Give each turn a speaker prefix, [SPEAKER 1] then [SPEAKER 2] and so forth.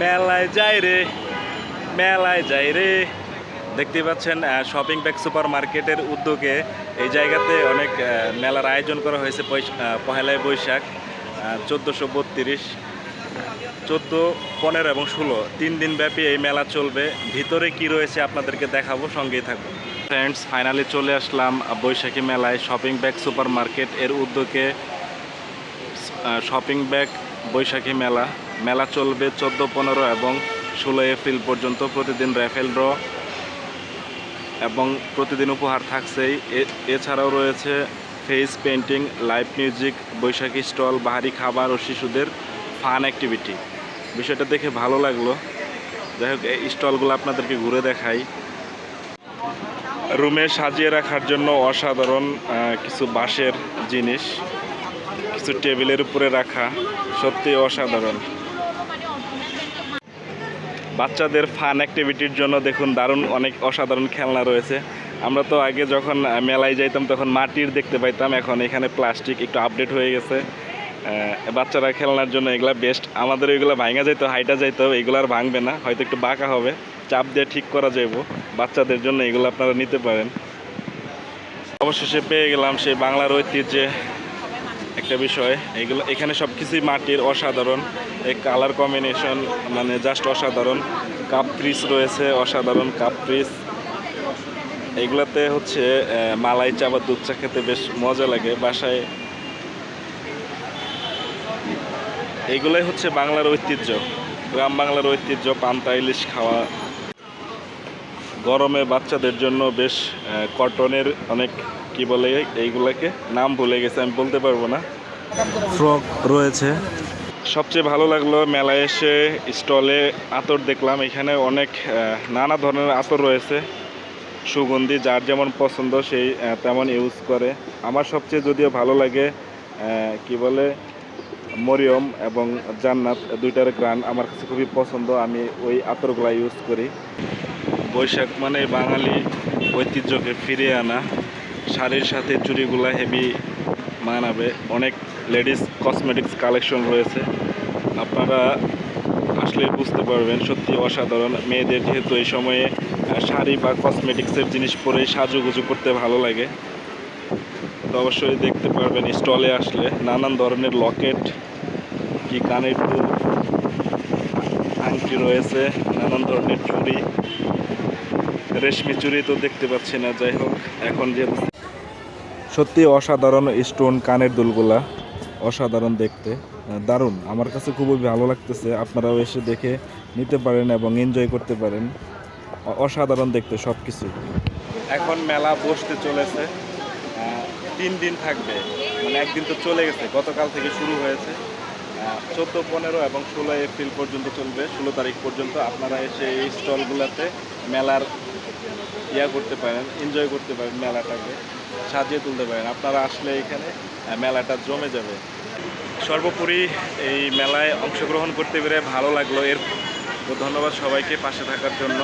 [SPEAKER 1] মেলায় যাই রে, মেলায় যাই রে। দেখতে পাচ্ছেন শপিং ব্যাগ সুপার মার্কেটের উদ্যোগে এই জায়গাতে অনেক মেলার আয়োজন করা হয়েছে পহেলায় বৈশাখ চোদ্দোশো বত্রিশ, চোদ্দ, পনেরো এবং ষোলো। তিন দিন ব্যাপী এই মেলা চলবে। ভিতরে কি রয়েছে আপনাদেরকে দেখাবো, সঙ্গেই থাকুন। ফ্রেন্ডস ফাইনালি চলে আসলাম বৈশাখী মেলায় শপিং ব্যাগ সুপার মার্কেট এর উদ্যোগে শপিং ব্যাগ বৈশাখী মেলা। মেলা চলবে চোদ্দ, পনেরো এবং ষোলো এপ্রিল পর্যন্ত প্রতিদিন র্যাফেল ড্র এবং প্রতিদিন উপহার থাকছেই। এছাড়াও রয়েছে ফেস পেন্টিং লাইভ মিউজিক, বৈশাখী স্টল, বাহারি খাবার ও শিশুদের ফান অ্যাক্টিভিটি। বিষয়টা দেখে ভালো লাগল। যাই হোক, এই স্টলগুলো আপনাদেরকে ঘুরে দেখাই। রুমে সাজিয়ে রাখার জন্য অসাধারণ কিছু বাঁশের জিনিস, কিছু টেবিলের উপরে রাখা সত্যি অসাধারণ। বাচ্চাদের ফান অ্যাক্টিভিটির জন্য দেখুন দারুণ অনেক অসাধারণ খেলনা রয়েছে। আমরা তো আগে যখন মেলায় যাইতাম তখন মাটির দেখতে পাইতাম, এখন এখানে প্লাস্টিক একটু আপডেট হয়ে গেছে। বাচ্চারা খেলনার জন্য এগুলা বেস্ট আমাদের এগুলো ভাঙা যাইতো, হাইটা যাইতো, এগুলো আর ভাঙবে না, হয়তো একটু বাঁকা হবে। চাপ দিয়ে ঠিক করা যাইব, বাচ্চাদের জন্য এগুলো আপনারা নিতে পারেন। অবশেষে পেয়ে গেলাম সেই বাংলার ঐতিহ্যে একটা বিষয়, এগুলো, এখানে সব কিছুই মাটির অসাধারণ। এই কালার কম্বিনেশন মানে জাস্ট অসাধারণ। কাপ পিস রয়েছে, অসাধারণ কাপ পিস এগুলাতে হচ্ছে মালাই চা বা দুধ চা খেতে বেশ মজা লাগে বাসায়। এগুলোই হচ্ছে বাংলার ঐতিহ্য। গ্রাম বাংলার ঐতিহ্য, পান্তা, ইলিশ খাওয়া। গরমে বাচ্চাদের জন্য বেশ কটনের অনেক কি বলে এইগুলাকে নাম ভুলে গেছে আমি বলতে পারব না। ফ্রক রয়েছে। সবচেয়ে ভালো লাগল মেলায় এসে স্টলে আতর দেখলাম এখানে অনেক নানা ধরনের আতর রয়েছে। সুগন্ধি যার যেমন পছন্দ সেই তেমন ইউজ করে। আমার সবচেয়ে যদিও ভালো লাগে কি বলে মরিয়ম এবং জান্নাত দুইটার গ্রান আমার কাছে খুবই পছন্দ আমি ওই আতরগুলা ইউজ করি। বৈশাখ মানে বাঙালি ঐতিহ্যকে ফিরিয়ে আনা, শাড়ির সাথে চুড়িগুলা হেভি মানাবে। অনেক লেডিস কসমেটিক্স কালেকশন রয়েছে। আপনারা আসলে বুঝতে পারবেন, সত্যি অসাধারণ। মেয়েদের যেহেতু এই সময়ে শাড়ি বা কসমেটিক্সের জিনিস পরেই সাজুগুজু করতে ভালো লাগে। তো অবশ্যই দেখতে পারবেন স্টলে আসলে নানান ধরনের লকেট, কি কানের দুল আংটি রয়েছে, নানান ধরনের চুড়ি। রেশমি চুরি তো দেখতে পাচ্ছি না যাই হোক এখন যে সত্যি অসাধারণ স্টোন কানের দুলগুলা অসাধারণ দেখতে। দারুণ আমার কাছে খুবই ভালো লাগতেছে আপনারাও এসে দেখে নিতে পারেন এবং এনজয় করতে পারেন। অসাধারণ দেখতে সব কিছু এখন মেলা বসতে চলেছে তিন দিন থাকবে মানে একদিন তো চলে গেছে গতকাল থেকে শুরু হয়েছে। চোদ্দ পনেরো এবং ষোলো এপ্রিল পর্যন্ত চলবে ষোলো তারিখ পর্যন্ত আপনারা এসে এই স্টলগুলোতে মেলার ইয়া করতে পারেন এনজয় করতে পারেন মেলাটাকে, সাজিয়ে তুলতে পারেন। আপনারা আসলে এখানে মেলাটা জমে যাবে। সর্বোপরি এই মেলায় অংশগ্রহণ করতে পেরে ভালো লাগল। এর ধন্যবাদ সবাইকে পাশে থাকার জন্য।